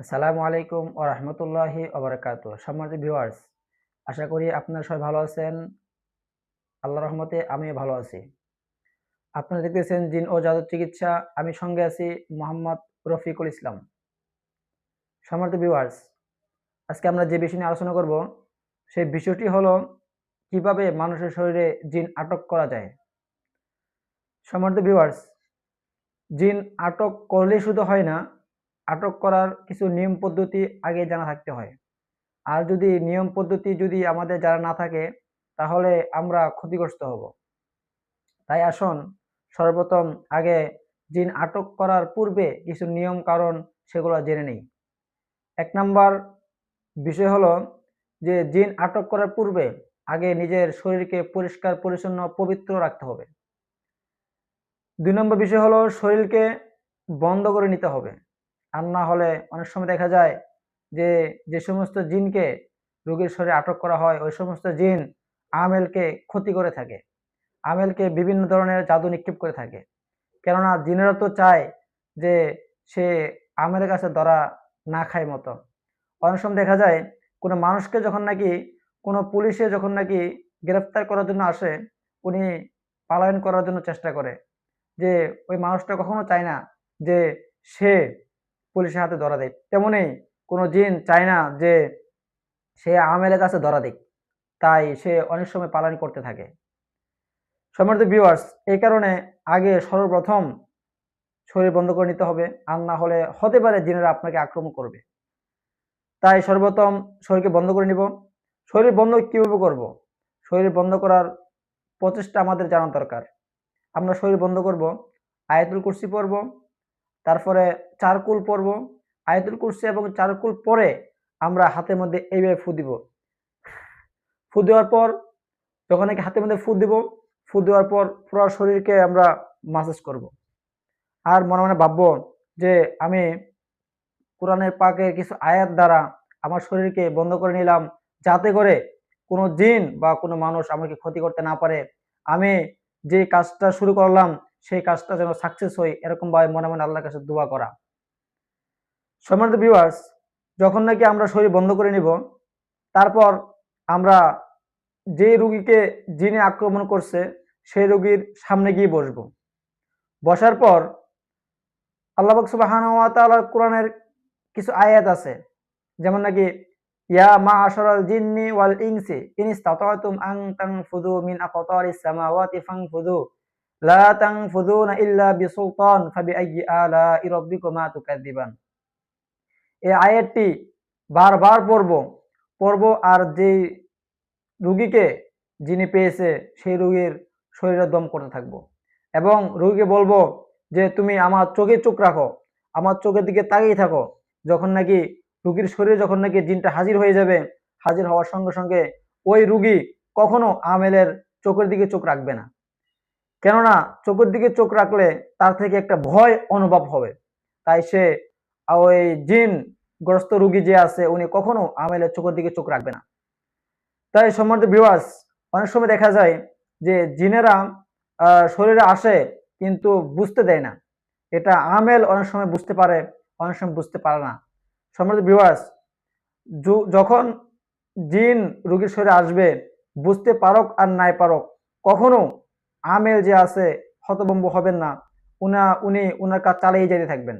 আসসালামু আলাইকুম ও রহমতুল্লাহি ওবরাকাত সম্মানিত ভিউয়ার্স, আশা করি আপনারা সবাই ভালো আছেন। আল্লাহ রহমতে আমিও ভালো আছি। আপনারা দেখতেছেন জিন ও জাদু চিকিৎসা। আমি সঙ্গে আছি মোহাম্মদ রফিকুল ইসলাম। সম্মানিত ভিউয়ার্স, আজকে আমরা যে বিষয় নিয়ে আলোচনা করব, সেই বিষয়টি হলো কীভাবে মানুষের শরীরে জিন আটক করা যায়। সম্মানিত ভিউয়ার্স, জিন আটক করলে শুধু হয় না আটক করার কিছু নিয়ম পদ্ধতি আগে জানা থাকতে হয়। আর যদি নিয়ম পদ্ধতি যদি আমাদের জানা না থাকে, তাহলে আমরা ক্ষতিগ্রস্ত হব। তাই আসুন, সর্বপ্রথম আগে জিন আটক করার পূর্বে কিছু নিয়ম কারণ সেগুলো জেনে নেই। এক নাম্বার বিষয় হলো যে, জিন আটক করার পূর্বে আগে নিজের শরীরকে পরিষ্কার, পরিচ্ছন্ন, পবিত্র রাখতে হবে। দুই নম্বর বিষয় হলো শরীরকে বন্ধ করে নিতে হবে। আর না হলে অনেক সময় দেখা যায় যে যে সমস্ত জিনকে রোগীর শরীরে আটক করা হয়, ওই সমস্ত জিন আমেলকে ক্ষতি করে থাকে। আমেলকে বিভিন্ন ধরনের জাদু নিক্ষেপ করে থাকে। কেননা জিনেরা তো চায় যে, সে আমেলের কাছে ধরা না খায় মতো। অনেক সময় দেখা যায় কোনো মানুষকে যখন নাকি, কোনো পুলিশে যখন নাকি গ্রেফতার করার জন্য আসে, উনি পালায়ন করার জন্য চেষ্টা করে। যে, ওই মানুষটা কখনো চায় না যে, সে পুলিশের হাতে ধরা দেয়। তেমনই কোনো জিন চায় না যে সে আমেলের কাছে ধরা দিক। তাই সে অনেক সময় পালন করতে থাকে। সম্মানিত ভিউয়ার্স এই কারণে আগে সর্বপ্রথম শরীর বন্ধ করে নিতে হবে। আর না হলে হতে পারে জিনেরা আপনাকে আক্রমণ করবে। তাই সর্বপ্রথম শরীরকে বন্ধ করে নিব। শরীর বন্ধ কীভাবে করব? শরীর বন্ধ করার প্রচেষ্টা আমাদের জানা দরকার। আমরা শরীর বন্ধ করব, আয়াতুল কুর্সি পড়ব তারপরে চারকুল পরব আয়তুল কুরসি এবং চারকুল পরে আমরা হাতের মধ্যে এইভাবে ফু দিব। ফু দেওয়ার পর যখন নাকি হাতের মধ্যে ফু দিব, ফু দেওয়ার পর পুরো শরীরকে আমরা মাসাজ করব। আর মনে মনে ভাববো যে আমি কোরআনের পাকের কিছু আয়াত দ্বারা আমার শরীরকে বন্ধ করে নিলাম, যাতে করে কোনো জিন বা কোনো মানুষ আমাকে ক্ষতি করতে না পারে। আমি যে কাজটা শুরু করলাম সেই কাজটা যেন সাকসেস হয় এরকম ভাবে মনে মনে আল্লাহর কাছে দোয়া করা। সম্মানিত ভিউয়ার্স যখন নাকি আমরা শরীর বন্ধ করে নিব, তারপর আমরা যে রুগীকে জিনে আক্রমণ করছে সেই রোগীর সামনে গিয়ে বসবো। বসার পর আল্লাহ সুবাহান কোরআনের কিছু আয়াত আছে। যেমন নাকি, ইয়া মা আশরাল জিন্নি ওয়াল ইনসি, ইন ইসতাতাতুম আন তানফুযু মিন আকতারিস সামাওয়াতি ফানফুযু। লা তানফুযুনা ইল্লা বিসুলতান ফাবিআইয়ি আলাই রাব্বিকুমা তুকাযযিবান। এই আয়াতটি বারবার পড়ব পড়ব আর যেই রুগীকে যিনি পেয়েছে সেই রুগীর শরীরে দম করতে থাকব। এবং রুগীকে বলব যে, তুমি আমার চোখে চোখ রাখো, আমার চোখের দিকে তাকিয়ে থাকো। যখন নাকি রুগীর শরীরে যখন নাকি জিনটা হাজির হয়ে যাবে, হাজির হওয়ার সঙ্গে সঙ্গে ওই রুগী কখনো আমেলের চোখের দিকে চোখ রাখবে না। কেননা চোখের দিকে চোখ রাখলে তার থেকে একটা ভয় অনুভব হবে। তাই সে, ওই জিন গ্রস্ত রুগী যে আছে, উনি কখনো আমেলের চোখের দিকে চোখ রাখবে না। তাই সম্মানিত বিওয়াস অনেক সময় দেখা যায় যে জিনেরা শরীরে আসে কিন্তু বুঝতে দেয় না। এটা আমেল অনেক সময় বুঝতে পারে, অনেক সময় বুঝতে পারে না। সম্মানিত বিওয়াস যখন জিন রুগীর শরীরে আসবে, বুঝতে পারক আর নাই পারক, কখনো আমেল যে আছে হতবম্ব হবেন না। উনা উনি উনার কাজ চালিয়ে যেতে থাকবেন।